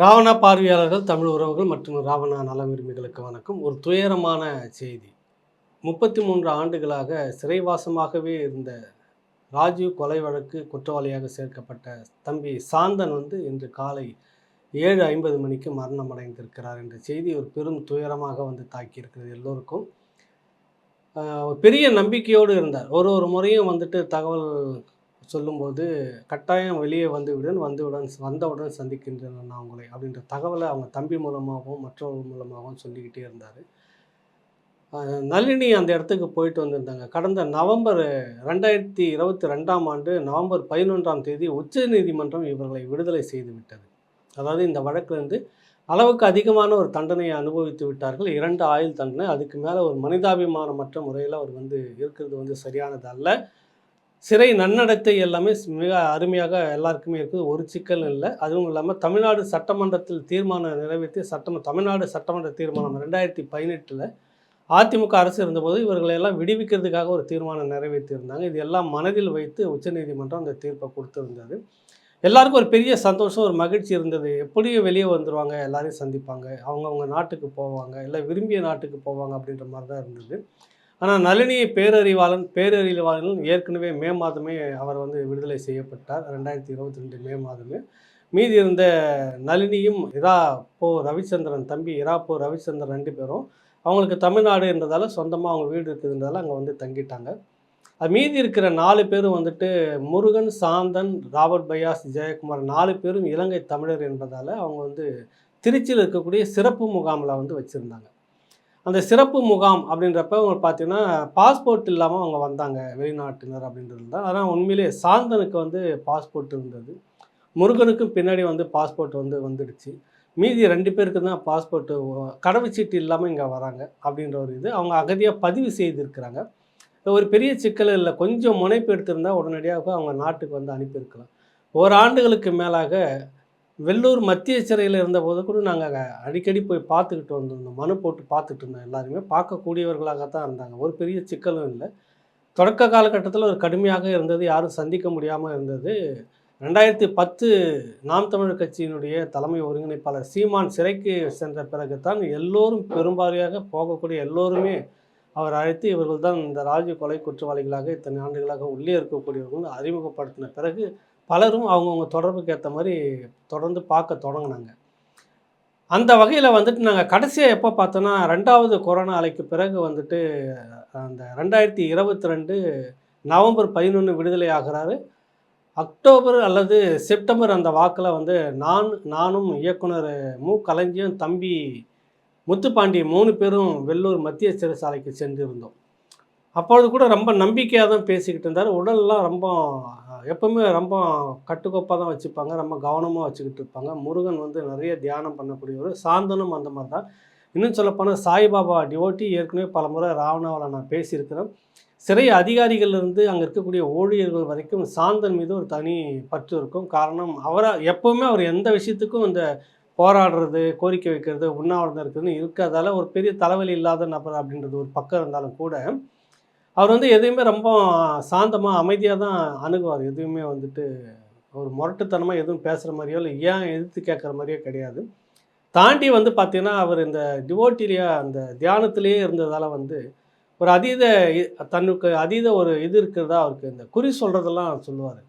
ராவணா பார்வையாளர்கள் தமிழ் உறவுகள் மற்றும் ராவணா நல உரிமைகளுக்கு வணக்கம். ஒரு துயரமான செய்தி. முப்பத்தி மூன்று ஆண்டுகளாக சிறைவாசமாகவே இருந்த ராஜீவ் கொலை வழக்கு குற்றவாளியாக சேர்க்கப்பட்ட தம்பி சாந்தன் வந்து இன்று காலை ஏழு ஐம்பது மணிக்கு மரணம் அடைந்திருக்கிறார் என்ற செய்தி ஒரு பெரும் துயரமாக வந்து தாக்கியிருக்கிறது எல்லோருக்கும். ஒரு பெரிய நம்பிக்கையோடு இருந்தார். ஒரு ஒரு முறையும் வந்துட்டு தகவல் சொல்லும்போது கட்டாயம் வெளியே வந்துவிடன் வந்துவிடன் வந்தவுடன் சந்திக்கின்றன நான் உங்களை அப்படின்ற தகவலை அவங்க தம்பி மூலமாகவும் மற்றவர்கள் மூலமாகவும் சொல்லிக்கிட்டே இருந்தார். நளினி அந்த இடத்துக்கு போயிட்டு வந்திருந்தாங்க. கடந்த நவம்பர் ரெண்டாயிரத்தி இருபத்தி ரெண்டாம் ஆண்டு நவம்பர் பதினொன்றாம் தேதி உச்சநீதிமன்றம் இவர்களை விடுதலை செய்து விட்டது. அதாவது இந்த வழக்கிலிருந்து அளவுக்கு அதிகமான ஒரு தண்டனையை அனுபவித்து விட்டார்கள். இரண்டு ஆயுள் தண்டனை அதுக்கு மேலே ஒரு மனிதாபிமானமற்ற முறையில் அவர் வந்து இருக்கிறது வந்து சரியானது அல்ல சிறை நன்னடத்தை எல்லாமே மிக அருமையாக எல்லாருக்குமே இருக்குது. ஒரு சிக்கல் இல்லை. அதுவும் இல்லாமல் தமிழ்நாடு சட்டமன்றத்தில் தீர்மானம் நிறைவேற்றி சட்டம் தமிழ்நாடு சட்டமன்ற தீர்மானம் ரெண்டாயிரத்தி பதினெட்டில் அதிமுக அரசு இருந்தபோது இவர்களையெல்லாம் விடுவிக்கிறதுக்காக ஒரு தீர்மானம் நிறைவேற்றியிருந்தாங்க. இது எல்லாம் மனதில் வைத்து உச்சநீதிமன்றம் அந்த தீர்ப்பை கொடுத்துருந்தது. எல்லாருக்கும் ஒரு பெரிய சந்தோஷம் ஒரு மகிழ்ச்சி இருந்தது. எப்படியும் வெளியே வந்துடுவாங்க எல்லாரையும் சந்திப்பாங்க. அவங்கவுங்க நாட்டுக்கு போவாங்க இல்லை விரும்பிய நாட்டுக்கு போவாங்க அப்படின்ற மாதிரி தான் இருந்தது. ஆனால் நளினி பேரறிவாளன் பேரறிவாளன் ஏற்கனவே மே மாதமே அவர் வந்து விடுதலை செய்யப்பட்டார். ரெண்டாயிரத்தி இருபத்தி ரெண்டு மே மாதமே. மீதி இருந்த நளினியும் இரா போ ரவிச்சந்திரன் தம்பி இரா போ ரவிச்சந்திரன் ரெண்டு பேரும் அவங்களுக்கு தமிழ்நாடு என்றதால சொந்தமாக அவங்க வீடு இருக்குதுன்றதால அங்கே வந்து தங்கிட்டாங்க. அது மீதி இருக்கிற நாலு பேரும் வந்துட்டு முருகன் சாந்தன் ராபர்ட் பையாஸ் ஜெயக்குமார் நாலு பேரும் இலங்கை தமிழர் என்பதால் அவங்க வந்து திருச்சியில் இருக்கக்கூடிய சிறப்பு முகாமில் வந்து வச்சுருந்தாங்க. அந்த சிறப்பு முகாம் அப்படின்றப்ப அவங்க பார்த்தீங்கன்னா பாஸ்போர்ட் இல்லாமல் அவங்க வந்தாங்க வெளிநாட்டினர் அப்படின்றது தான். ஆனால் உண்மையிலே சாந்தனுக்கு வந்து பாஸ்போர்ட் இருந்தது. முருகனுக்கும் பின்னாடி வந்து பாஸ்போர்ட் வந்து வந்துடுச்சு. மீதி ரெண்டு பேருக்கு தான் பாஸ்போர்ட்டு கடவுச்சீட்டு இல்லாமல் இங்கே வராங்க அப்படின்ற ஒரு இது. அவங்க அகதியாக பதிவு செய்திருக்கிறாங்க. ஒரு பெரிய சிக்கல் இல்லை. கொஞ்சம் முனைப்பு எடுத்திருந்தால் உடனடியாக அவங்க நாட்டுக்கு வந்து அனுப்பியிருக்கலாம். ஓராண்டுகளுக்கு மேலாக வெள்ளூர் மத்திய சிறையில் இருந்தபோது கூட நாங்கள் அடிக்கடி போய் பார்த்துக்கிட்டு வந்திருந்தோம் மனு போட்டு பார்த்துட்டு இருந்தோம் எல்லாருமே. பார்க்கக்கூடியவர்களாக தான் இருந்தாங்க. ஒரு பெரிய சிக்கலும் இல்லை. தொடக்க காலகட்டத்தில் ஒரு கடுமையாக இருந்தது. யாரும் சந்திக்க முடியாமல் இருந்தது. ரெண்டாயிரத்தி பத்து நாம் தமிழர் கட்சியினுடைய தலைமை ஒருங்கிணைப்பாளர் சீமான் சிறைக்கு சென்ற பிறகு தான் எல்லோரும் பெரும்பாலையாக போகக்கூடிய எல்லோருமே அவர் அழைத்து இவர்கள் தான் இந்த ராஜ கொலை குற்றவாளிகளாக இத்தனை ஆண்டுகளாக உள்ளே இருக்கக்கூடியவர்கள் அறிமுகப்படுத்தின பிறகு பலரும் அவங்கவுங்க தொடர்புக்கு ஏற்ற மாதிரி தொடர்ந்து பார்க்க தொடங்கினாங்க. அந்த வகையில் வந்துட்டு நாங்கள் கடைசியாக எப்போ பார்த்தோன்னா ரெண்டாவது கொரோனா அலைக்கு பிறகு வந்துட்டு அந்த ரெண்டாயிரத்தி இருபத்தி ரெண்டு நவம்பர் பதினொன்று விடுதலை ஆகிறாரு. அக்டோபர் அல்லது செப்டம்பர் அந்த வாக்கில் வந்து நான் நானும் இயக்குனர் மு. கலைஞ்சியும் தம்பி முத்துப்பாண்டி மூணு பேரும் வெள்ளூர் மத்திய சிறைச்சாலைக்கு சென்றிருந்தோம். அப்பொழுது கூட ரொம்ப நம்பிக்கையாக தான் பேசிக்கிட்டு இருந்தார். உடல்லாம் ரொம்ப எப்பவுமே ரொம்ப கட்டுக்கோப்பாக தான் வச்சுப்பாங்க. ரொம்ப கவனமாக வச்சுக்கிட்டு இருப்பாங்க. முருகன் வந்து நிறைய தியானம் பண்ணக்கூடியவர். சாந்தனும் அந்த மாதிரி தான் இன்னும் சொல்லப்போனால் சாய்பாபா டிவோட்டி ஏற்கனவே பல முறை ராவணாவில் நான் பேசியிருக்கிறேன். சிறை அதிகாரிகள்லேருந்து அங்கே இருக்கக்கூடிய ஊழியர்கள் வரைக்கும் சாந்தன் மீது ஒரு தனி பற்று இருக்கும். காரணம் அவரை எப்போவுமே அவர் எந்த விஷயத்துக்கும் இந்த போராடுறது கோரிக்கை வைக்கிறது உண்ணாவிரதம் இருக்கிறதுன்னு இருக்கிறதால ஒரு பெரிய தலைவலி இல்லாத நபர் அப்படின்றது ஒரு பக்கம் இருந்தாலும் கூட அவர் வந்து எதையுமே ரொம்ப சாந்தமாக அமைதியாக தான் அணுகுவார். எதுவுமே வந்துட்டு ஒரு முரட்டுத்தனமாக எதுவும் பேசுகிற மாதிரியோ இல்லை ஏன் எதிர்த்து கேட்குற மாதிரியோ கிடையாது. தாண்டி வந்து பார்த்திங்கன்னா அவர் இந்த டிவோட்டிலியா அந்த தியானத்திலேயே இருந்ததால் வந்து ஒரு அதீத தன்னுக்கு அதீத ஒரு இது இருக்கிறதா அவருக்கு இந்த குறி சொல்கிறதெல்லாம் சொல்லுவார்.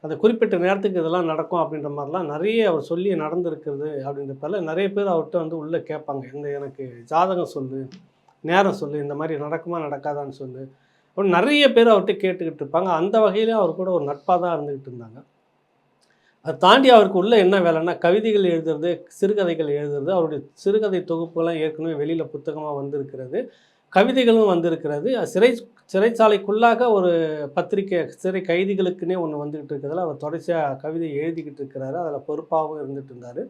அந்த குறிப்பிட்ட நேரத்துக்கு இதெல்லாம் நடக்கும் அப்படின்ற மாதிரிலாம் நிறைய அவர் சொல்லி நடந்திருக்கிறது அப்படின்றப்பல நிறைய பேர் அவர்கிட்ட வந்து உள்ளே கேட்பாங்க. இந்த எனக்கு ஜாதகம் சொல்லு நேரம் சொல்லு இந்த மாதிரி நடக்குமா நடக்காதான்னு சொல்லு. அப்படின்னு நிறைய பேர் அவர்கிட்ட கேட்டுக்கிட்டு இருப்பாங்க. அந்த வகையிலும் அவர் கூட ஒரு நட்பாக தான் இருந்துக்கிட்டு இருந்தாங்க. அதை தாண்டி அவருக்கு உள்ள என்ன வேலைன்னா கவிதைகள் எழுதுறது சிறுகதைகள் எழுதுறது அவருடைய சிறுகதை தொகுப்புகள்லாம் ஏற்கனவே வெளியில் புத்தகமாக வந்திருக்கிறது. கவிதைகளும் வந்திருக்கிறது. சிறை சிறைச்சாலைக்குள்ளாக ஒரு பத்திரிக்கை சிறை கைதிகளுக்குன்னே ஒன்று வந்துக்கிட்டு இருக்கிறதுல அவர் தொடர்ச்சியாக கவிதை எழுதிக்கிட்டு இருக்கிறாரு. அதில் பொறுப்பாகவும் இருந்துகிட்டு இருந்தார்.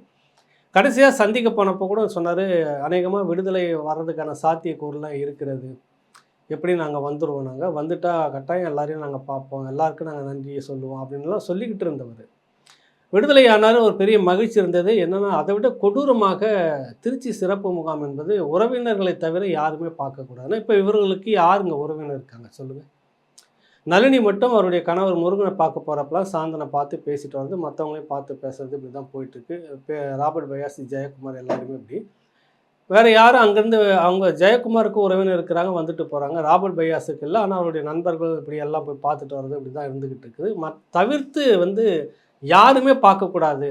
கடைசியாக சந்திக்க போனப்போ கூட சொன்னார் அநேகமாக விடுதலை வர்றதுக்கான சாத்தியக்கூறுலாம் இருக்கிறது. எப்படி நாங்கள் வந்துடுவோம் நாங்கள் வந்துட்டால் கட்டாயம் எல்லாரையும் நாங்கள் பார்ப்போம். எல்லாருக்கும் நாங்கள் நன்றியை சொல்லுவோம். அப்படின்லாம் சொல்லிக்கிட்டு இருந்தவர். விடுதலையானார் ஒரு பெரிய மகிழ்ச்சி இருந்தது. என்னென்னா அதை விட கொடூரமாக திருச்சி சிறப்பு முகாம் என்பது உறவினர்களை தவிர யாருமே பார்க்கக்கூடாதுன்னா இப்போ இவர்களுக்கு யாருங்க உறவினர் இருக்காங்க? சொல்லுங்கள் நளினி மட்டும் அவருடைய கணவர் முருகனை பார்க்க போகிறப்பலாம் சாந்தனை பார்த்து பேசிட்டு வர்றது மற்றவங்களையும் பார்த்து பேசுறது இப்படி தான் போயிட்டுருக்கு ராபர்ட் பயாசி ஜெயக்குமார் எல்லாருமே இப்படி. வேறு யாரும் அங்கேருந்து அவங்க ஜெயக்குமாருக்கு உறவினர் இருக்கிறாங்க வந்துட்டு போகிறாங்க ராபர்ட் பையாஸுக்கு இல்லை ஆனால் அவருடைய நண்பர்கள் இப்படி எல்லாம் போய் பார்த்துட்டு வர்றது இப்படி தான் இருந்துக்கிட்டு இருக்குது. ம தவிர்த்து வந்து யாருமே பார்க்கக்கூடாது.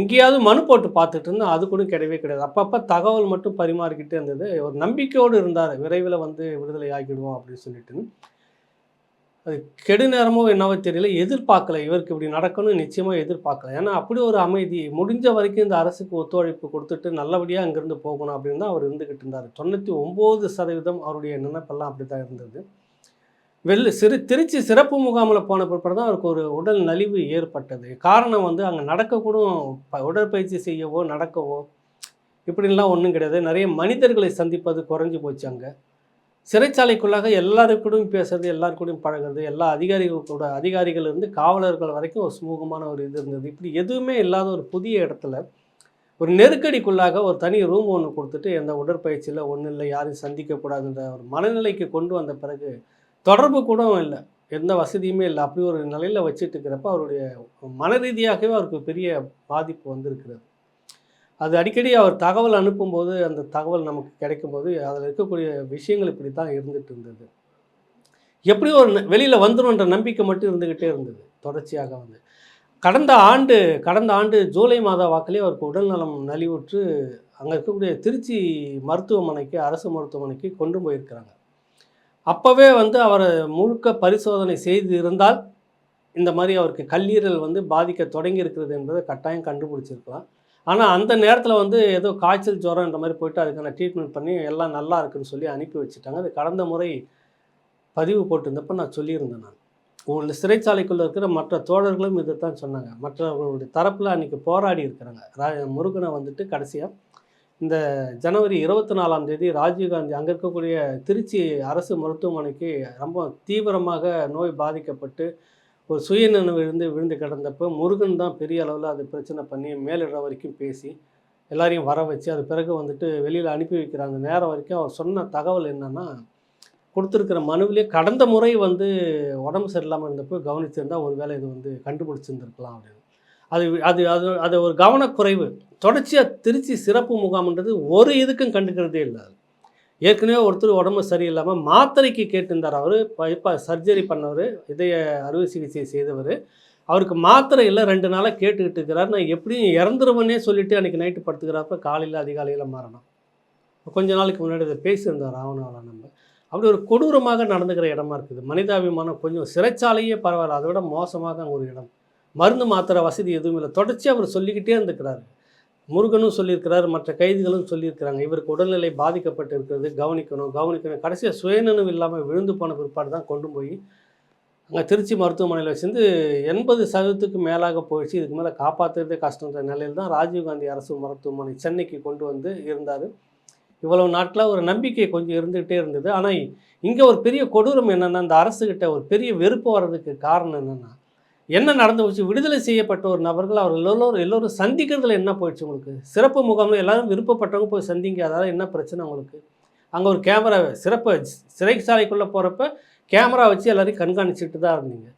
இங்கேயாவது மனு போட்டு பார்த்துட்டு இருந்தால் அது கூட கிடையவே கிடையாது. அப்பப்போ தகவல் மட்டும் பரிமாறிக்கிட்டே இருந்தது. ஒரு நம்பிக்கையோடு இருந்தார் விரைவில் வந்து விடுதலை ஆக்கிடுவோம் அப்படின்னு சொல்லிட்டு. அது கெடு நேரமோ என்னவோ தெரியல. எதிர்பார்க்கல. இவருக்கு இப்படி நடக்கணும்னு நிச்சயமாக எதிர்பார்க்கல. ஏன்னா அப்படி ஒரு அமைதி முடிஞ்ச வரைக்கும் இந்த அரசுக்கு ஒத்துழைப்பு கொடுத்துட்டு நல்லபடியாக அங்கேருந்து போகணும் அப்படின்னு தான் அவர் இருந்துக்கிட்டு இருந்தார். தொண்ணூற்றி ஒம்பது சதவீதம் அவருடைய நினைப்பெல்லாம் அப்படி தான் இருந்தது. வெள்ள சிறு திருச்சி சிறப்பு முகாமில் போன பிற்பாடு தான் அவருக்கு ஒரு உடல் நலிவு ஏற்பட்டது. காரணம் வந்து அங்கே நடக்கக்கூடும் ப உடற்பயிற்சி செய்யவோ நடக்கவோ இப்படின்லாம் ஒன்றும் கிடையாது. நிறைய மனிதர்களை சந்திப்பது குறைஞ்சி போச்சு அங்கே. சிறைச்சாலைக்குள்ளாக எல்லாருக்கூடையும் பேசுறது எல்லாருக்கூடையும் பழகுறது எல்லா அதிகாரிகள் கூட அதிகாரிகள் இருந்து காவலர்கள் வரைக்கும் ஒரு சுமூகமான ஒரு இது இருந்தது. இப்படி எதுவுமே இல்லாத ஒரு புதிய இடத்துல ஒரு நெருக்கடிக்குள்ளாக ஒரு தனி ரூம் ஒன்று கொடுத்துட்டு எந்த உடற்பயிற்சியில் ஒன்றும் இல்லை யாரையும் சந்திக்கக்கூடாதுன்ற ஒரு மனநிலைக்கு கொண்டு வந்த பிறகு தொடர்பு கூட இல்லை. எந்த வசதியுமே இல்லை. அப்படி ஒரு நிலையில் வச்சுட்டு இருக்கிறப்ப அவருடைய மன ரீதியாகவே அவருக்கு பெரிய பாதிப்பு வந்திருக்கிறது. அது அடிக்கடி அவர் தகவல் அனுப்பும்போது அந்த தகவல் நமக்கு கிடைக்கும்போது அதில் இருக்கக்கூடிய விஷயங்கள் இப்படி தான் இருந்துகிட்டு இருந்தது. எப்படி ஒரு வெளியில் வந்துடும்ன்ற நம்பிக்கை மட்டும் இருந்துக்கிட்டே இருந்தது. தொடர்ச்சியாக வந்து. கடந்த ஆண்டு கடந்த ஆண்டு ஜூலை மாத வாக்கிலே அவருக்கு உடல்நலம் நலிவுற்று அங்கே இருக்கக்கூடிய திருச்சி மருத்துவமனைக்கு அரசு மருத்துவமனைக்கு கொண்டு போயிருக்கிறாங்க. அப்போவே வந்து அவரை முழுக்க பரிசோதனை செய்து இருந்தால் இந்த மாதிரி அவருக்கு கல்லீரல் வந்து பாதிக்க தொடங்கி இருக்கிறது என்பதை கட்டாயம் கண்டுபிடிச்சிருக்கலாம். ஆனால் அந்த நேரத்தில் வந்து ஏதோ காய்ச்சல் ஜுரம் இந்த மாதிரி போயிட்டு அதுக்கான ட்ரீட்மெண்ட் பண்ணி எல்லாம் நல்லா இருக்குன்னு சொல்லி அனுப்பி வச்சுட்டாங்க. அது கடந்த முறை பதிவு போட்டிருந்தப்போ நான் சொல்லியிருந்தேன் நான். உங்களுடைய சிறைச்சாலைக்குள்ளே இருக்கிற மற்ற தோழர்களும் இதை தான் சொன்னாங்க. மற்றவர்களுடைய தரப்பில் அன்றைக்கி போராடி இருக்கிறாங்க. ரா முருகனை வந்துட்டு கடைசியாக இந்த ஜனவரி இருபத்தி நாலாம் தேதி ராஜீவ்காந்தி அங்கே இருக்கக்கூடிய திருச்சி அரசு மருத்துவமனைக்கு ரொம்ப தீவிரமாக நோய் பாதிக்கப்பட்டு ஒரு சுயநினைவு விழுந்து விழுந்து கிடந்தப்போ முருகன் தான் பெரிய அளவில் அது பிரச்சனை பண்ணி மேலிட வரைக்கும் பேசி எல்லாரையும் வர வச்சு அது பிறகு வந்துட்டு வெளியில் அனுப்பி வைக்கிற அந்த நேரம் வரைக்கும் அவர் சொன்ன தகவல் என்னென்னா கொடுத்துருக்கிற மனுவிலே கடந்த முறை வந்து உடம்பு சரியில்லாமல் இருந்தப்போ கவனிச்சிருந்தால் ஒரு வேளை இது வந்து கண்டுபிடிச்சிருந்துருக்கலாம் அப்படின்னு. அது அது அது அது ஒரு கவனக்குறைவு. தொடர்ச்சியாக திருச்சி சிறப்பு முகாம்ன்றது ஒரு இதுக்கும் கண்டுக்கிறதே இல்லை ஏற்கனவே ஒருத்தர் உடம்பு சரியில்லாமல் மாத்திரைக்கு கேட்டிருந்தார் அவர். இப்போ சர்ஜரி பண்ணவர் இதய அறுவை சிகிச்சை செய்தவர். அவருக்கு மாத்திரை இல்லை ரெண்டு நாளாக கேட்டுக்கிட்டு இருக்கிறார். நான் எப்படியும் இறந்துருவனே சொல்லிவிட்டு அன்றைக்கி நைட்டு படுத்துக்கிறப்ப காலையில் அதிகாலையில் மாறணும். கொஞ்ச நாளைக்கு முன்னாடி இதை பேசியிருந்தார் ராவணாவில் நம்ம. அப்படி ஒரு கொடூரமாக நடந்துக்கிற இடமா இருக்குது. மனிதாபிமானம் கொஞ்சம் சிறைச்சாலையே பரவாயில்ல. அதை விட மோசமாக ஒரு இடம். மருந்து மாத்திரை வசதி எதுவும் இல்லை. தொடர்ச்சியாக அவர் சொல்லிக்கிட்டே இருந்துக்கிறார் முருகனும் சொல்லியிருக்கிறார் மற்ற கைதிகளும் சொல்லியிருக்கிறாங்க. இவருக்கு உடல்நிலை பாதிக்கப்பட்டு இருக்கிறது கவனிக்கணும் கவனிக்கணும். கடைசியாக சுயநினைவு இல்லாமல் விழுந்து போன பிற்பாடு தான் கொண்டு போய் அங்கே திருச்சி மருத்துவமனையில் வச்சிருந்து எண்பது சதவீதத்துக்கு மேலாக போயிடுச்சு. இதுக்கு மேலே காப்பாற்றுறதே கஷ்டன்ற நிலையில் தான் ராஜீவ்காந்தி அரசு மருத்துவமனை சென்னைக்கு கொண்டு வந்து இருந்தார். இவ்வளவு நாட்களாக ஒரு நம்பிக்கை கொஞ்சம் இருந்துகிட்டே இருந்தது. ஆனால் இங்கே ஒரு பெரிய கொடூரம் என்னென்னா இந்த அரசுக்கிட்ட ஒரு பெரிய வெறுப்பு வர்றதுக்கு காரணம் என்னென்னா என்ன நடந்து போச்சு? விடுதலை செய்யப்பட்ட ஒரு நபர்கள் அவர் எல்லோரும் எல்லோரும் சந்திக்கிறதுல என்ன போயிடுச்சு உங்களுக்கு? சிறப்பு முகாமில் எல்லாரும் விருப்பப்பட்டவங்க போய் சந்திங்க. அதாவது என்ன பிரச்சனை உங்களுக்கு? அங்கே ஒரு கேமரா சிறப்பு சிறைச்சாலைக்குள்ளே போகிறப்ப கேமரா வச்சு எல்லாரையும் கண்காணிச்சுட்டு தான் இருந்தீங்க.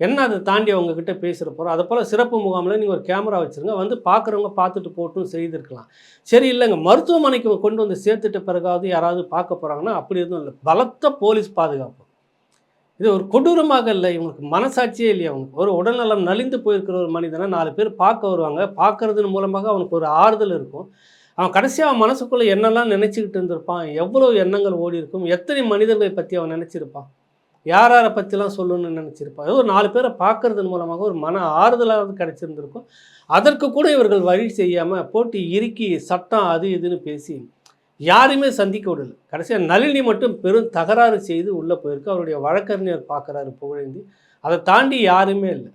என்ன அதை தாண்டி அவங்கக்கிட்ட பேசுகிற போகிறோம் அதை போல் சிறப்பு முகாமில் நீங்கள் ஒரு கேமரா வச்சுருங்க. வந்து பார்க்குறவங்க பார்த்துட்டு போட்டும் செய்திருக்கலாம். சரி இல்லைங்க. மருத்துவமனைக்கு கொண்டு வந்து சேர்த்துட்ட பிறகாவது யாராவது பார்க்க போகிறாங்கன்னா அப்படி எதுவும் இல்லை. பலத்த போலீஸ் பாதுகாப்பு. இது ஒரு கொடூரமாக இல்லை. இவங்களுக்கு மனசாட்சியே இல்லையா? அவனுக்கு ஒரு உடல்நலம் நலிந்து போயிருக்கிற ஒரு மனிதனை நாலு பேர் பார்க்க வருவாங்க. பார்க்கறதன் மூலமாக அவனுக்கு ஒரு ஆறுதல் இருக்கும். அவன் கடைசியாக அவன் மனசுக்குள்ளே என்னெல்லாம் நினச்சிக்கிட்டு இருந்திருப்பான்? எவ்வளோ எண்ணங்கள் ஓடி இருக்கும்? எத்தனை மனிதர்களை பற்றி அவன் நினச்சிருப்பான்? யார் யாரை பற்றிலாம் சொல்லணும்னு நினச்சிருப்பான்? ஏதோ ஒரு நாலு பேரை பார்க்கறதன் மூலமாக ஒரு மன ஆறுதலாக கிடச்சிருந்துருக்கும். அதற்கு கூட இவர்கள் வழி செய்யாமல் போட்டி இறுக்கி சட்டம் அது இதுன்னு பேசி யாரையுமே சந்திக்க விடல. கடைசியாக நளினி மட்டும் பெரும் தகராறு செய்து உள்ளே போயிருக்கு. அவருடைய வழக்கறிஞர் பார்க்குறாரு புகழேந்தி. அதை தாண்டி யாருமே இல்லை.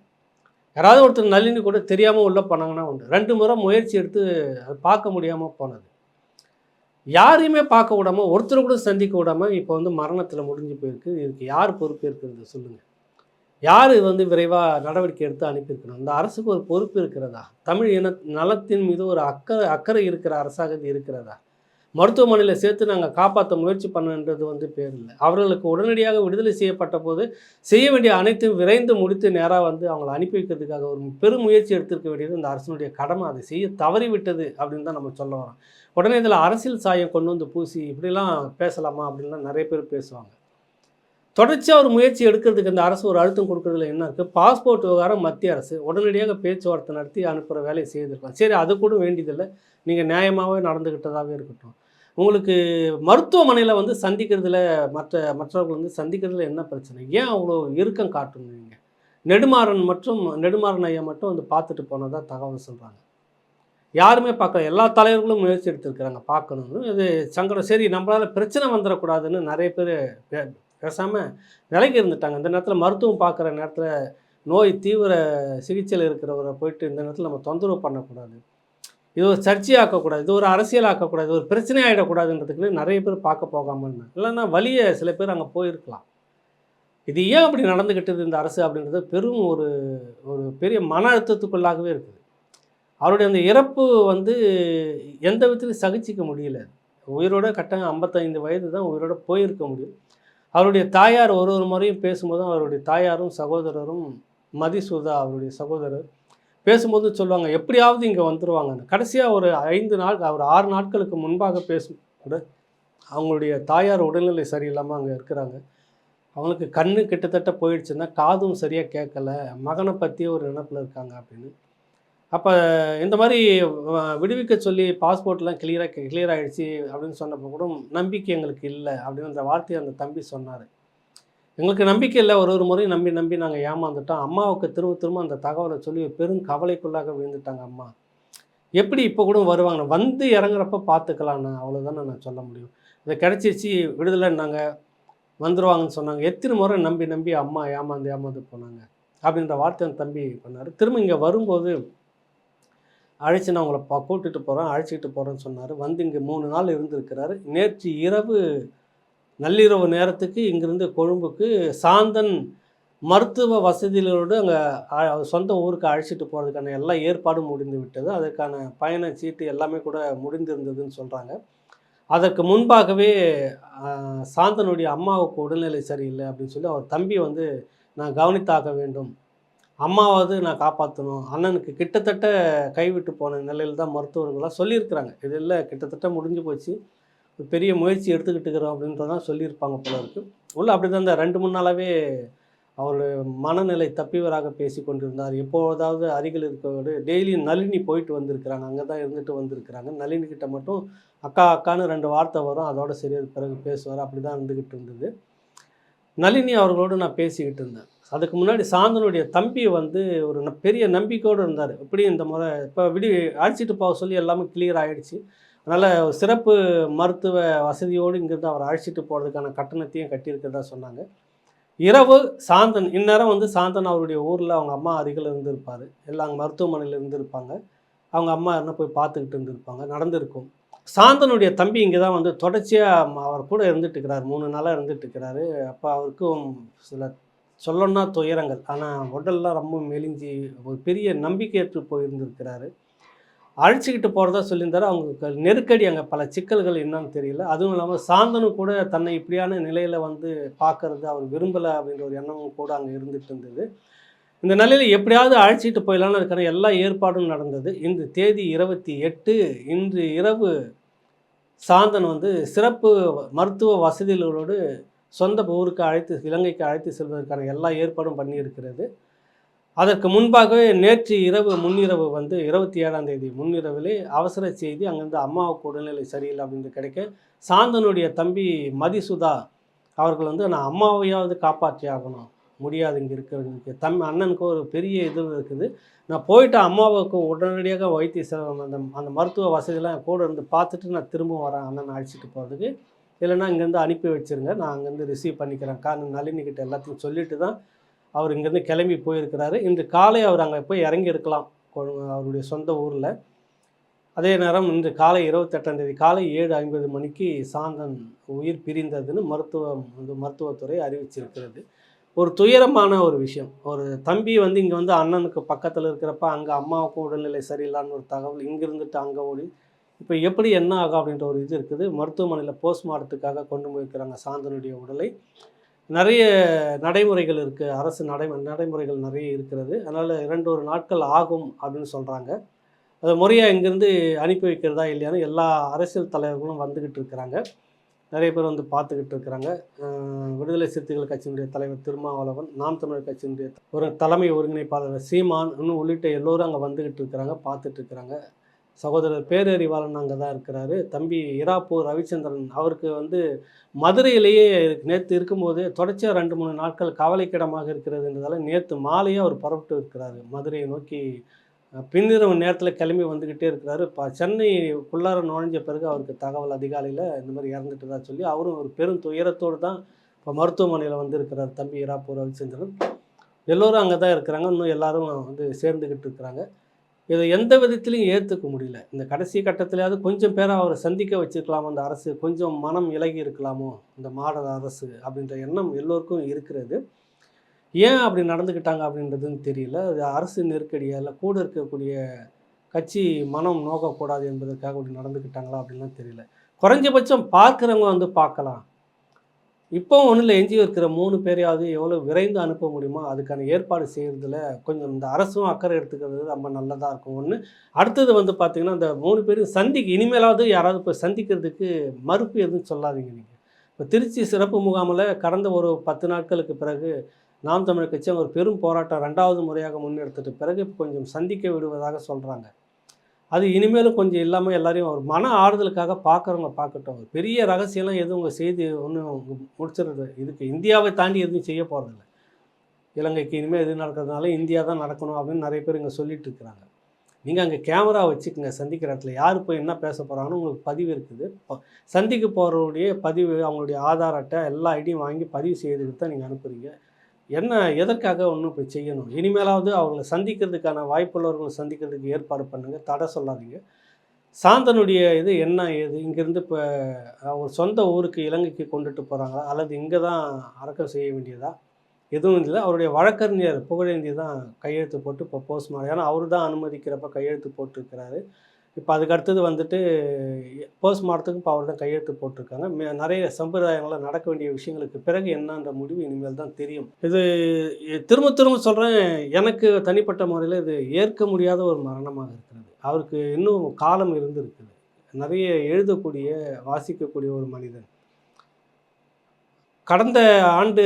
யாராவது ஒருத்தர் நளினி கூட தெரியாமல் உள்ளே போனாங்கன்னா உண்டு. ரெண்டு முறை முயற்சி எடுத்து அதை பார்க்க முடியாமல் போனது. யாரையுமே பார்க்க விடாமல் ஒருத்தர் கூட சந்திக்க விடாமல் இப்போ வந்து மரணத்தில் முடிஞ்சு போயிருக்கு. இதுக்கு யார் பொறுப்பு இருக்கிறது சொல்லுங்கள் யார் வந்து விரைவாக நடவடிக்கை எடுத்து அனுப்பியிருக்கணும்? இந்த அரசுக்கு ஒரு பொறுப்பு இருக்கிறதா? தமிழ் இன நலத்தின் மீது ஒரு அக்கறை அக்கறை இருக்கிற அரசாக இது இருக்கிறதா? மருத்துவமனையில் சேர்த்து நாங்கள் காப்பாற்ற முயற்சி பண்ணுன்றது வந்து பேர் இல்லை. அவர்களுக்கு உடனடியாக விடுதலை செய்யப்பட்ட போது செய்ய வேண்டிய அனைத்தும் விரைந்து முடித்து நேராக வந்து அவங்களை அனுப்பி வைக்கிறதுக்காக ஒரு பெரும் முயற்சி எடுத்திருக்க வேண்டியது இந்த அரசனுடைய கடமை. அதை செய்ய தவறிவிட்டது அப்படின்னு தான் நம்ம சொல்ல வரோம். உடனே இதில் அரசியல் சாயம் கொண்டு வந்து பூசி இப்படிலாம் பேசலாமா அப்படின்லாம் நிறைய பேர் பேசுவாங்க. தொடர்ச்சியாக ஒரு முயற்சி எடுக்கிறதுக்கு இந்த அரசு ஒரு அழுத்தம் கொடுக்குறதுல என்ன இருக்குது பாஸ்போர்ட் விவகாரம் மத்திய அரசு உடனடியாக பேச்சுவார்த்தை நடத்தி அனுப்புகிற வேலையை செய்திருக்கலாம். சரி அது கூட வேண்டியதில்லை. நீங்கள் நியாயமாகவே நடந்துக்கிட்டதாகவே இருக்கட்டும். உங்களுக்கு மருத்துவமனையில் வந்து சந்திக்கிறதுல மற்ற மற்றவர்கள் வந்து சந்திக்கிறதுல என்ன பிரச்சனை? ஏன் அவ்வளோ இறுக்கம் காட்டணும் நீங்கள் நெடுமாறன் மற்றும் நெடுமாறன் ஐயா மட்டும் வந்து பார்த்துட்டு போனதாக தகவல் சொல்கிறாங்க யாருமே பார்க்கல. எல்லா தலைவர்களும் முயற்சி எடுத்திருக்கிறாங்க. பார்க்கணும்னு. இது சங்கடம். சரி நம்மளால் பிரச்சனை வந்துடக்கூடாதுன்னு நிறைய பேர் பேசாமல் நிலைக்கு இருந்துட்டாங்க. இந்த நேரத்தில் மருத்துவம் பார்க்குற நேரத்தில் நோய் தீவிர சிகிச்சையில் இருக்கிறவரை போயிட்டு இந்த நேரத்தில் நம்ம தொந்தரவு பண்ணக்கூடாது. இது ஒரு சர்ச்சையாக்கக்கூடாது. இது ஒரு அரசியலாக்கக்கூடாது. இது ஒரு பிரச்சனை ஆகிடக்கூடாதுன்றதுக்கு நிறைய பேர் பார்க்க போகாமல் இருந்தாங்க. இல்லைன்னா வழியை சில பேர் அங்கே போயிருக்கலாம். இது ஏன் அப்படி நடந்துக்கிட்டது இந்த அரசு அப்படின்றது பெரும் ஒரு ஒரு பெரிய மன அழுத்தத்துக்குள்ளாகவே இருக்குது. அவருடைய அந்த இறப்பு வந்து எந்த விதத்துலையும் சகிச்சிக்க முடியல. உயிரோட கட்டாயம் ஐம்பத்தைந்து வயது தான் உயிரோட போயிருக்க முடியும். அவருடைய தாயார் ஒரு ஒரு முறையும் பேசும்போதும் அவருடைய தாயாரும் சகோதரரும் மதிசூதா அவருடைய சகோதரர் பேசும்போது சொல்லுவாங்க எப்படியாவது இங்கே வந்துடுவாங்க கடைசியாக ஒரு ஐந்து நாள் ஒரு ஆறு நாட்களுக்கு முன்பாக பேசும் கூட அவங்களுடைய தாயார் உடல்நிலை சரியில்லாமல் அங்கே இருக்கிறாங்க. அவங்களுக்கு கண்ணு கிட்டத்தட்ட போயிடுச்சுன்னா காதும் சரியாக கேட்கல. மகனை பற்றியே ஒரு நினப்பில் இருக்காங்க அப்படின்னு அப்போ இந்த மாதிரி விடுவிக்க சொல்லி பாஸ்போர்ட்லாம் கிளியராக கிளியர் ஆகிடுச்சு அப்படின்னு சொன்னப்போ கூட நம்பிக்கை எங்களுக்கு இல்லை அப்படின்னு அந்த வார்த்தையை அந்த தம்பி சொன்னார். எங்களுக்கு நம்பிக்கை இல்லை ஒரு ஒரு முறையும் நம்பி நம்பி நாங்கள் ஏமாந்துட்டோம். அம்மாவுக்கு திரும்ப திரும்ப அந்த தகவலை சொல்லி பெரும் கவலைக்குள்ளாக விழுந்துட்டாங்க அம்மா. எப்படி இப்போ கூட வருவாங்க? வந்து இறங்குறப்ப பார்த்துக்கலாண்ணா அவ்வளோதானே நான் சொல்ல முடியும். இதை கிடச்சிருச்சு விடுதலைன்னாங்க. வந்துடுவாங்கன்னு சொன்னாங்க. எத்தனை முறை நம்பி நம்பி அம்மா ஏமாந்து ஏமாந்து போனாங்க அப்படின்ற வார்த்தை அந்த தம்பி பண்ணார். திரும்ப இங்கே வரும்போது அழைச்சி நான் உங்களை பா கூட்டிட்டு போகிறேன் அழைச்சிக்கிட்டு போகிறேன்னு சொன்னார். வந்து இங்கே மூணு நாள் இருந்திருக்கிறாரு. நேற்று இரவு நள்ளிரவு நேரத்துக்கு இங்கிருந்து கொழும்புக்கு சாந்தன் மருத்துவ வசதிகளோடு அங்கே சொந்த ஊருக்கு அழைச்சிட்டு போகிறதுக்கான எல்லா ஏற்பாடும் முடிந்து விட்டது. அதற்கான பயண சீட்டு எல்லாமே கூட முடிந்திருந்ததுன்னு சொல்கிறாங்க அதற்கு முன்பாகவே சாந்தனுடைய அம்மாவுக்கு உடல்நிலை சரியில்லை அப்படின்னு சொல்லி அவர் தம்பி வந்து நான் கவனித்தாக வேண்டும். அம்மாவது நான் காப்பாற்றணும் அண்ணனுக்கு கிட்டத்தட்ட கைவிட்டு போன நிலையில் தான் மருத்துவர்கள்லாம் சொல்லியிருக்கிறாங்க. இது இல்லை கிட்டத்தட்ட முடிஞ்சு போச்சு. ஒரு பெரிய முயற்சி எடுத்துக்கிட்டு இருக்கிறோம் அப்படின்றதான் சொல்லியிருப்பாங்க போல இருக்குது உள்ள அப்படி தான் இந்த ரெண்டு மூணு நாளாகவே அவருடைய மனநிலை தப்பியவராக பேசி கொண்டிருந்தார். எப்போதாவது அருகில் இருக்கிறவரு டெய்லி நளினி போயிட்டு வந்திருக்கிறாங்க. அங்கே தான் இருந்துட்டு வந்திருக்கிறாங்க. நளினி கிட்ட மட்டும் அக்கா அக்கான்னு ரெண்டு வார்த்தை வரும். அதோட சரியா பிறகு பேசுவார். அப்படி தான் இருந்துக்கிட்டு இருந்தது. நளினி அவர்களோடு நான் பேசிக்கிட்டு இருந்தேன். அதுக்கு முன்னாடி சாந்தனுடைய தம்பி வந்து ஒரு ந- பெரிய நம்பிக்கையோடு இருந்தார். எப்படி இந்த முறை இப்போ விடி அழைச்சிட்டு போக சொல்லி எல்லாமே கிளியர் ஆகிடுச்சு அதனால் சிறப்பு மருத்துவ வசதியோடு இங்கேருந்து அவர் அழைச்சிட்டு போகிறதுக்கான கட்டணத்தையும் கட்டியிருக்கிறதா சொன்னாங்க. இரவு சாந்தன் இந்நேரம் வந்து சாந்தன் அவருடைய ஊரில் அவங்க அம்மா அருகில் இருந்திருப்பார். எல்லாம் அங்கே மருத்துவமனையில் இருந்திருப்பாங்க. அவங்க அம்மா என்ன போய் பார்த்துக்கிட்டு இருந்திருப்பாங்க. நடந்திருக்கும். சாந்தனுடைய தம்பி இங்கே தான் வந்து தொடர்ச்சியாக அவர் கூட இருந்துட்டு இருக்கிறார். மூணு நாளாக இருந்துட்டு இருக்கிறாரு. அப்போ அவருக்கும் சில சொல்லணும்னா துயரங்கள். ஆனால் உடல்லாம் ரொம்ப மெலிஞ்சி ஒரு பெரிய நம்பிக்கையற்று போயிருந்திருக்கிறாரு. அழைச்சிக்கிட்டு போகிறதா சொல்லியிருந்தாரு. அவங்களுக்கு நெருக்கடி அங்கே பல சிக்கல்கள் என்னன்னு தெரியல. அதுவும் இல்லாமல் சாந்தனும் கூட தன்னை இப்படியான நிலையில் வந்து பார்க்கறது அவர் விரும்பலை அப்படின்ற ஒரு எண்ணமும் கூட அங்கே இருந்துட்டு இருந்தது. இந்த நிலையில் எப்படியாவது அழைச்சிட்டு போயிடலான்னு இருக்கிற எல்லா ஏற்பாடும் நடந்தது. இந்த தேதி இருபத்தி எட்டு. இன்று இரவு சாந்தன் வந்து சிறப்பு மருத்துவ வசதிகளோடு சொந்த ஊருக்கு அழைத்து இலங்கைக்கு அழைத்து செல்வதற்கான எல்லா ஏற்பாடும் பண்ணியிருக்கிறது. அதற்கு முன்பாகவே நேற்று இரவு முன்னிரவு வந்து இருபத்தி ஏழாம் தேதி முன்னிரவிலே அவசர செய்தி அங்கேருந்து அம்மாவுக்கு உடல்நிலை சரியில்லை அப்படின்னு கிடைக்க சாந்தனுடைய தம்பி மதிசுதா அவர்கள் வந்து நான் அம்மாவையாவது காப்பாற்றி ஆகணும். முடியாது இங்கே இருக்கிறவங்களுக்கு தம் அண்ணனுக்கு ஒரு பெரிய இது இருக்குது. நான் போயிட்டு அம்மாவுக்கு உடனடியாக வைத்திய செலவு அந்த அந்த மருத்துவ வசதியெல்லாம் கூட இருந்து பார்த்துட்டு நான் திரும்ப வரேன். அண்ணனை அழைச்சிட்டு போகிறதுக்கு இல்லைன்னா இங்கேருந்து அனுப்பி வச்சிருங்க. நான் அங்கேருந்து ரிசீவ் பண்ணிக்கிறேன். காரணம் நளினிக்கிட்ட எல்லாத்தையும் சொல்லிட்டு தான் அவர் இங்கேருந்து கிளம்பி போயிருக்கிறாரு. இன்று காலை அவர் அங்கே போய் இறங்கி இருக்கலாம். கொ- அவருடைய சொந்த ஊரில். அதே நேரம் இன்று காலை இருபத்தெட்டாம் தேதி காலை ஏழு ஐம்பது மணிக்கு சாந்தன் உயிர் பிரிந்ததுன்னு மருத்துவம் வந்து மருத்துவத்துறை அறிவிச்சிருக்கிறது. ஒரு துயரமான ஒரு விஷயம். ஒரு தம்பி வந்து இங்கே வந்து அண்ணனுக்கு பக்கத்தில் இருக்கிறப்ப அங்கே அம்மாவுக்கும் உடல்நிலை சரியில்லைன்னு ஒரு தகவல் இங்கிருந்துட்டு அங்கே ஓடி இப்போ எப்படி என்ன ஆகும் அப்படின்ற ஒரு இது இருக்குது. மருத்துவமனையில் போஸ்ட்மார்ட்டத்துக்காக கொண்டு போயிருக்கிறாங்க சாந்தனுடைய உடலை. நிறைய நடைமுறைகள் இருக்குது அரசு நடை நடைமுறைகள் நிறைய இருக்கிறது. அதனால் இரண்டு ஒரு நாட்கள் ஆகும் அப்படின்னு சொல்கிறாங்க அதை முறையாக இங்கேருந்து அனுப்பி வைக்கிறதா இல்லையான்னு எல்லா அரசியல் தலைவர்களும் வந்துக்கிட்டு இருக்கிறாங்க. நிறைய பேர் வந்து பார்த்துக்கிட்டு இருக்கிறாங்க. விடுதலை சிறுத்தைகள் கட்சியினுடைய தலைவர் திருமாவளவன் நாம் தமிழர் கட்சியினுடைய ஒரு தலைமை ஒருங்கிணைப்பாளர் சீமான் இன்னும் உள்ளிட்ட எல்லோரும் அங்கே வந்துக்கிட்டு இருக்கிறாங்க பார்த்துட்டு இருக்கிறாங்க. சகோதரர் பேரறிவாளன் அங்கே தான் இருக்கிறாரு. தம்பி இராப்பூர் ரவிச்சந்திரன் அவருக்கு வந்து மதுரையிலேயே நேற்று இருக்கும்போது தொடர்ச்சியாக ரெண்டு மூணு நாட்கள் கவலைக்கிடமாக இருக்கிறதுன்றதால நேற்று மாலையே அவர் புறப்பட்டு இருக்கிறாரு. மதுரையை நோக்கி பின்னிரவு நேரத்தில் கிளம்பி வந்துக்கிட்டே இருக்கிறாரு. இப்போ சென்னைக்குள்ளார நுழைஞ்ச பிறகு அவருக்கு தகவல் அதிகாலையில் இந்த மாதிரி இறந்துட்டதா சொல்லி அவரும் ஒரு பெரும் துயரத்தோடு தான் இப்போ மருத்துவமனையில் வந்திருக்கிறார் தம்பி இராப்பூர் ரவிச்சந்திரன். எல்லோரும் அங்கே தான் இருக்கிறாங்க. இன்னும் எல்லாரும் வந்து சேர்ந்துக்கிட்டு இருக்கிறாங்க. இதை எந்த விதத்திலையும் ஏற்றுக்க முடியல. இந்த கடைசி கட்டத்திலேயாவது கொஞ்சம் பேரை அவரை சந்திக்க வச்சுருக்கலாம். அந்த அரசு கொஞ்சம் மனம் இலகி இருக்கலாமோ? இந்த மாடல் அரசு அப்படின்ற எண்ணம் எல்லோருக்கும் இருக்கிறது. ஏன் அப்படி நடந்துக்கிட்டாங்க அப்படின்றதுன்னு தெரியல. அது அரசு நெருக்கடியா இல்லை கூட இருக்கக்கூடிய கட்சி மனம் நோக்கக்கூடாது என்பதற்காக அப்படி நடந்துக்கிட்டாங்களா அப்படின்லாம் தெரியல. குறைஞ்சபட்சம் பார்க்குறவங்க வந்து பார்க்கலாம். இப்போ ஒன்றும் இல்லை எஞ்சி இருக்கிற மூணு பேரையாவது எவ்வளோ விரைந்து அனுப்ப முடியுமோ அதுக்கான ஏற்பாடு செய்கிறதுல கொஞ்சம் இந்த அரசும் அக்கறை எடுத்துக்கிறது ரொம்ப நல்லதாக இருக்கும். ஒன்று அடுத்தது வந்து பார்த்திங்கன்னா இந்த மூணு பேரும் சந்திக்கு இனிமேலாவது யாராவது இப்போ சந்திக்கிறதுக்கு மறுப்பு எதுவும் சொல்லாதீங்க நீங்கள் இப்போ திருச்சி சிறப்பு முகாமில் கடந்த ஒரு பத்து நாட்களுக்கு பிறகு நாம் தமிழர் கட்சி ஒரு பெரும் போராட்டம் ரெண்டாவது முறையாக முன்னெடுத்துட்டு பிறகு இப்போ கொஞ்சம் சந்திக்க விடுவதாக சொல்கிறாங்க அது இனிமேலும் கொஞ்சம் இல்லாமல் எல்லாரையும் ஒரு மன ஆறுதலுக்காக பார்க்குறவங்க பார்க்கட்டும் ஒரு பெரிய ரகசியம்லாம் எதுவும் உங்கள் செய்தி ஒன்றும் முடிச்சிடுறது. இதுக்கு இந்தியாவை தாண்டி எதுவும் செய்ய போகிறதில்ல இலங்கைக்கு இனிமேல் எது நடக்கிறதுனால இந்தியா தான் நடக்கணும் அப்படின்னு நிறைய பேர் இங்கே சொல்லிட்டு இருக்கிறாங்க. நீங்கள் அங்கே கேமரா வச்சுக்கோங்க. சந்திக்கிற இடத்துல யார் போய் என்ன பேச போகிறாங்கன்னு உங்களுக்கு பதிவு இருக்குது. சந்திக்க போகிறவருடைய பதிவு அவங்களுடைய ஆதார் அட்டை எல்லா ஐடியும் வாங்கி பதிவு செய்துக்கிட்டு தான் நீங்கள் அனுப்புகிறீங்க என்ன எதற்காக ஒன்றும் இப்போ செய்யணும்? இனிமேலாவது அவங்கள சந்திக்கிறதுக்கான வாய்ப்புள்ளவர்களை சந்திக்கிறதுக்கு ஏற்பாடு பண்ணுங்கள் தடை சொல்லாதீங்க. சாந்தனுடைய இது என்ன ஏது? இங்கேருந்து இப்போ அவர் சொந்த ஊருக்கு இலங்கைக்கு கொண்டுட்டு போகிறாங்களா அல்லது இங்கே தான் அடக்கம் செய்ய வேண்டியதா? எதுவும் இல்லை. அவருடைய வழக்கறிஞர் புகழேந்தி தான் கையெழுத்து போட்டு இப்போ போஸ்ட்மார்ட்டம் ஏன்னா அவர் தான் அனுமதிக்கிறப்ப கையெழுத்து போட்டிருக்கிறாரு. இப்போ அதுக்கு அடுத்தது வந்துட்டு போஸ்ட்மார்ட்டத்துக்கும் இப்போ அவர் தான் கையெழுத்து போட்டிருக்காங்க. மே- நிறைய சம்பிரதாயங்களாக நடக்க வேண்டிய விஷயங்களுக்கு பிறகு என்னன்ற முடிவு இனிமேல் தான் தெரியும். இது திரும்ப திரும்ப சொல்கிறேன் எனக்கு தனிப்பட்ட முறையில் இது ஏற்க முடியாத ஒரு மரணமாக இருக்கிறது. அவருக்கு இன்னும் காலம் இருந்திருக்குது. நிறைய எழுதக்கூடிய வாசிக்கக்கூடிய ஒரு மனிதன். கடந்த ஆண்டு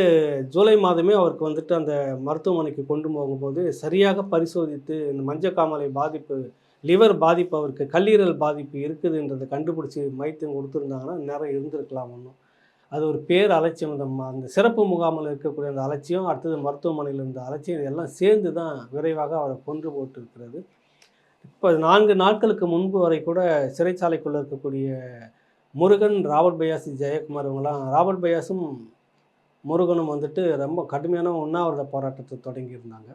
ஜூலை மாதமே அவருக்கு வந்துட்டு அந்த மருத்துவமனைக்கு கொண்டு போகும்போது சரியாக பரிசோதித்து இந்த மஞ்சக்காமலை பாதிப்பு லிவர் பாதிப்பு அவருக்கு கல்லீரல் பாதிப்பு இருக்குதுன்றதை கண்டுபிடிச்சி மைத்தியம் கொடுத்துருந்தாங்கன்னா நிறைய இருந்திருக்கலாம் ஒன்றும் அது ஒரு பேர் அலட்சியம் அந்த அந்த சிறப்பு முகாமில் இருக்கக்கூடிய அந்த அலட்சியம் அடுத்தது மருத்துவமனையில் இருந்த அலட்சியம் இதெல்லாம் சேர்ந்து தான் விரைவாக அவரை கொன்று போட்டு இருக்கிறது இப்போ நான்கு நாட்களுக்கு முன்பு வரை கூட சிறைச்சாலைக்குள்ளே இருக்கக்கூடிய முருகன் ராபர்ட் பயாஸ் ஜெயக்குமார் இவங்களாம் ராபர்ட் பயாஸும் முருகனும் வந்துட்டு ரொம்ப கடுமையான உண்ணாவிரத போராட்டத்தை தொடங்கியிருந்தாங்க.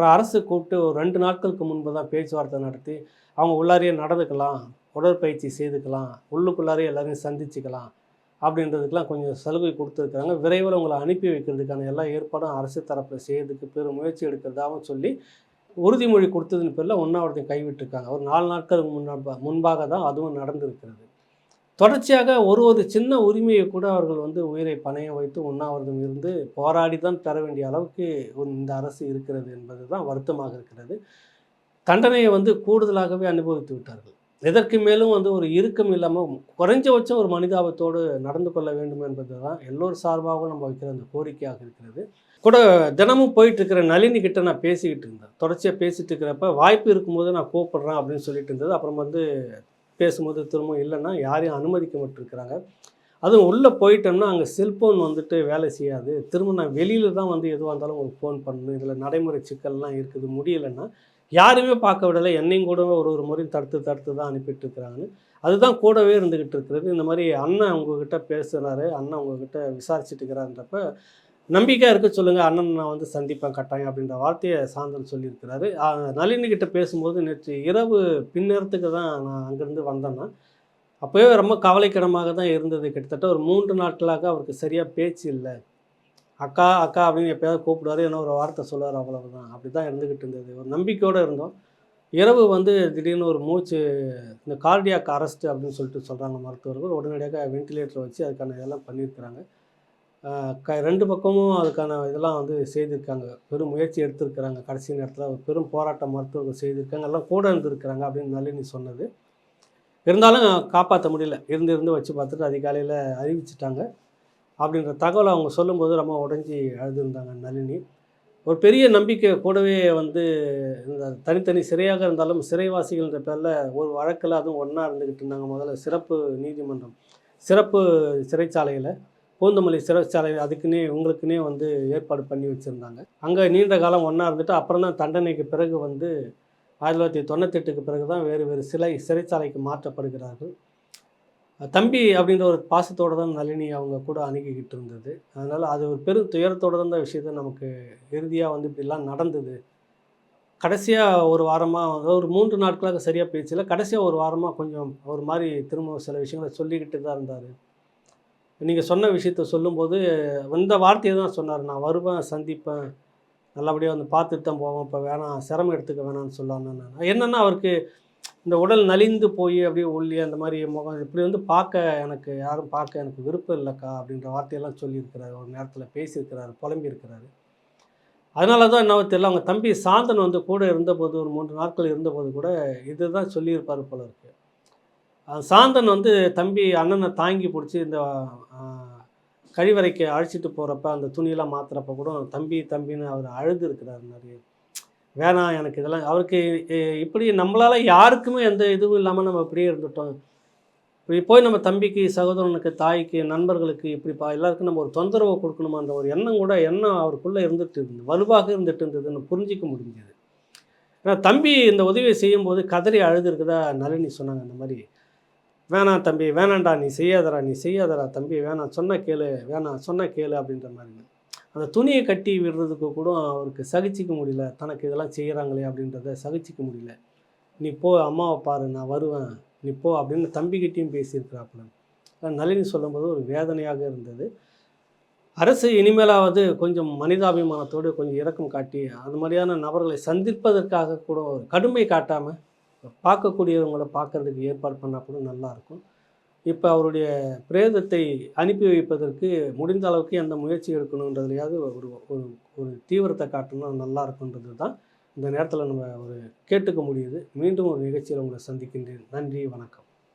அப்புறம் அரசு கூப்பிட்டு ஒரு ரெண்டு நாட்களுக்கு முன்பு தான் பேச்சுவார்த்தை நடத்தி அவங்க உள்ளாரையே நடந்துக்கலாம் உடற்பயிற்சி செய்துக்கலாம் உள்ளுக்குள்ளாரே எல்லாரையும் சந்திச்சுக்கலாம் அப்படின்றதுக்கெலாம் கொஞ்சம் சலுகை கொடுத்துருக்காங்க விரைவில் உங்களை அனுப்பி வைக்கிறதுக்கான எல்லா ஏற்பாடும் அரசு தரப்பில் செய்யறதுக்கு பெரும் முயற்சி எடுக்கிறதாகவும் சொல்லி உறுதிமொழி கொடுத்ததின் பேரில் ஒன்றாவது கைவிட்டிருக்காங்க ஒரு நாலு நாட்களுக்கு முன்னாடி முன்பாக தான் அதுவும் நடந்திருக்கிறது. தொடர்ச்சியாக ஒரு ஒரு சின்ன உரிமையை கூட அவர்கள் வந்து உயிரை பணைய வைத்து உண்ணாவிரதம் இருந்து போராடி தான் தர வேண்டிய அளவுக்கு இந்த அரசு இருக்கிறது என்பது தான் வருத்தமாக இருக்கிறது. தண்டனையை வந்து கூடுதலாகவே அனுபவித்து விட்டார்கள். எதற்கு மேலும் வந்து ஒரு இறுக்கம் இல்லாமல் குறைஞ்சபட்சம் ஒரு மனிதாபத்தோடு நடந்து கொள்ள வேண்டும் என்பது தான் எல்லோர் சார்பாகவும் நம்ம வைக்கிற அந்த கோரிக்கையாக இருக்கிறது. கூட தினமும் போயிட்டு இருக்கிற நளினி கிட்ட நான் பேசிக்கிட்டு இருந்தேன். தொடர்ச்சியாக பேசிட்டு இருக்கிறப்ப வாய்ப்பு இருக்கும்போது நான் கூப்பிடுறேன் அப்படின்னு சொல்லிட்டு இருந்தது. அப்புறம் வந்து பேசும்போது திரும்ப இல்லைன்னா யாரையும் அனுமதிக்க மாட்டிருக்கிறாங்க அதுவும் உள்ளே போயிட்டோம்னா அங்கே செல்ஃபோன் வந்துட்டு வேலை செய்யாது. திரும்ப நான் வெளியில் தான் வந்து எதுவாக இருந்தாலும் உங்களுக்கு ஃபோன் பண்ணணும். இதில் நடைமுறை சிக்கல்லாம் இருக்குது. முடியலைன்னா யாருமே பார்க்க விடலை. என்னையும் கூட ஒரு ஒரு முறையும் தடுத்து தடுத்து தான் அனுப்பிட்டு இருக்கிறாங்கன்னு அதுதான் கூடவே இருந்துக்கிட்டு இருக்கிறது. இந்த மாதிரி அண்ணன் உங்ககிட்ட பேசுகிறாரு அண்ணன் உங்ககிட்ட விசாரிச்சுட்டு இருக்கிறான்றப்ப நம்பிக்கையாக இருக்க சொல்லுங்கள் அண்ணன் நான் வந்து சந்திப்பேன் கட்டாயம் அப்படின்ற வார்த்தையை சாந்தன் சொல்லியிருக்கிறாரு. நளினிக்கிட்ட கிட்ட பேசும்போது நேற்று இரவு பின்னேரத்துக்கு தான் நான் அங்கேருந்து வந்தேன்னா அப்போவே ரொம்ப கவலைக்கிடமாக தான் இருந்தது. கிட்டத்தட்ட ஒரு மூன்று நாட்களாக அவருக்கு சரியாக பேச்சு இல்லை. அக்கா அக்கா அப்படின்னு எப்பயாவது கூப்பிடுவாரு என்ன ஒரு வார்த்தை சொல்லுவார் அவ்வளவுதான். அப்படி தான் இருந்துக்கிட்டு இருந்தது. ஒரு நம்பிக்கையோடு இருந்தோம். இரவு வந்து திடீர்னு ஒரு மூச்சு இந்த கார்டியாக் அரெஸ்ட் அப்படின்னு சொல்லிட்டு சொல்கிறாங்க மருத்துவர்கள். உடனடியாக வென்டிலேட்டர் வச்சு அதுக்கான இதெல்லாம் பண்ணியிருக்கிறாங்க. க ரெண்டு பக்கமும் அதுக்கான இதெல்லாம் வந்து செய்திருக்காங்க. பெரும் முயற்சி எடுத்திருக்கிறாங்க. கடைசி நேரத்தில் பெரும் போராட்டம் மருத்துவர்கள் செய்திருக்காங்க. எல்லாம் கூட இருந்திருக்கிறாங்க அப்படின்னு நளினி சொன்னது. இருந்தாலும் காப்பாற்ற முடியல. இருந்து இருந்து வச்சு பார்த்துட்டு அதிகாலையில் அறிவிச்சிட்டாங்க. அப்படின்ற தகவலை அவங்க சொல்லும்போது ரொம்ப உடஞ்சி அழுதுருந்தாங்க நளினி. ஒரு பெரிய நம்பிக்கை கூடவே வந்து இந்த தனித்தனி சிறையாக இருந்தாலும் சிறைவாசிகள்ன்ற பேரில் ஒரு வழக்கில் அதுவும் ஒன்றா இருந்துக்கிட்டு இருந்தாங்க. முதல்ல சிறப்பு நீதிமன்றம். சிறப்பு சிறைச்சாலையில் பூந்தமல்லி சிறைச்சாலை அதுக்குன்னே உங்களுக்குன்னே வந்து ஏற்பாடு பண்ணி வச்சுருந்தாங்க. அங்கே நீண்ட காலம் ஒன்றா இருந்துட்டு அப்புறம் தான் தண்டனைக்கு பிறகு வந்து ஆயிரத்தி தொள்ளாயிரத்தி தொண்ணூத்தெட்டுக்கு பிறகு தான் வேறு வேறு சிலை சிறைச்சாலைக்கு மாற்றப்படுகிறார்கள். தம்பி அப்படின்ற ஒரு பாசத்தோடு தான் நளினி அவங்க கூட அணுகிக்கிட்டு இருந்தது. அதனால் அது ஒரு பெரும் துயரத்தோடு தான் இந்த விஷயத்தை நமக்கு இறுதியாக வந்து இப்படிலாம் நடந்தது. கடைசியாக ஒரு வாரமாக வந்து ஒரு மூன்று நாட்களாக சரியாக பேச்சில் கடைசியாக ஒரு வாரமாக கொஞ்சம் ஒரு மாதிரி திரும்ப சில விஷயங்களை சொல்லிக்கிட்டு தான் இருந்தார். நீங்கள் சொன்ன விஷயத்த சொல்லும்போது இந்த வார்த்தையை தான் சொன்னார். நான் வருவேன் சந்திப்பேன் நல்லபடியாக வந்து பார்த்துட்டு தான் போவேன். இப்போ வேணாம் சிரமம் எடுத்துக்க வேணாம்னு சொல்லான்னு நான். என்னென்னா அவருக்கு இந்த உடல் நலிந்து போய் அப்படியே ஒல்லி அந்த மாதிரி முகம் இப்படி வந்து பார்க்க எனக்கு யாரும் பார்க்க எனக்கு விருப்பம் இல்லைக்கா அப்படின்ற வார்த்தையெல்லாம் சொல்லியிருக்கிறாரு. ஒரு நேரத்தில் பேசியிருக்கிறாரு புலம்பியிருக்கிறாரு. அதனால தான் என்ன தெரியல அவங்க தம்பி சாந்தன் வந்து கூட இருந்தபோது ஒரு மூன்று நாட்கள் இருந்தபோது கூட இதுதான் சொல்லியிருப்பார் போல இருக்குது சாந்தன் வந்து தம்பி அண்ணனை தாங்கி பிடிச்சி இந்த கழிவறைக்கு அழைச்சிட்டு போகிறப்ப அந்த துணியெல்லாம் மாற்றுறப்ப கூட தம்பி தம்பின்னு அவர் அழுது இருக்கிறார் நிறைய. வேணாம் எனக்கு இதெல்லாம் அவருக்கு இப்படி நம்மளால் யாருக்குமே எந்த இதுவும் இல்லாமல் நம்ம இப்படியே இருந்துட்டோம். இப்படி போய் நம்ம தம்பிக்கு சகோதரனுக்கு தாய்க்கு நண்பர்களுக்கு இப்படிப்பா எல்லாருக்கும் நம்ம ஒரு தொந்தரவு கொடுக்கணுமான்ற ஒரு எண்ணம் கூட எண்ணம் அவருக்குள்ளே இருந்துட்டு இருந்தது வலுவாக இருந்துட்டு இருந்ததுன்னு புரிஞ்சிக்க முடிஞ்சது. ஏன்னா தம்பி இந்த உதவியை செய்யும்போது கதறி அழுது இருக்குதா நளினி சொன்னாங்க அந்த மாதிரி. வேணாம் தம்பி வேணாண்டா நீ செய்யாதடா நீ செய்யாதடா தம்பி வேணாம் சொன்ன கேளு வேணாம் சொன்ன கேளு அப்படின்ற மாதிரி. அந்த துணியை கட்டி விடுறதுக்கு கூட அவருக்கு சகிச்சிக்க முடியல. தனக்கு இதெல்லாம் செய்கிறாங்களே அப்படின்றத சகிச்சிக்க முடியல. நீ போ அம்மாவை பாரு நான் வருவேன். நீ போ அப்படின்னு தம்பிக்கிட்டேயும் பேசியிருக்கிறாப்புல. நளினி சொல்லும்போது ஒரு வேதனையாக இருந்தது. அரசு இனிமேலாவது கொஞ்சம் மனிதாபிமானத்தோடு கொஞ்சம் இரக்கம் காட்டி அந்த மாதிரியான நபர்களை சந்திப்பதற்காக கூட ஒரு கடுமை காட்டாமல் பார்க்கக்கூடியவங்கள பார்க்கறதுக்கு ஏற்பாடு பண்ணால் கூட நல்லாயிருக்கும். இப்போ அவருடைய பிரேதத்தை அனுப்பி வைப்பதற்கு முடிந்த அளவுக்கு எந்த முயற்சி எடுக்கணுன்றதுலையாவது ஒரு ஒரு ஒரு தீவிரத்தை காட்டணும் நல்லா இருக்குன்றது தான் இந்த நேரத்தில் நம்ம ஒரு கேட்டுக்க முடியுது. மீண்டும் ஒரு நிகழ்ச்சியில் உங்களை சந்திக்கின்றேன். நன்றி வணக்கம்.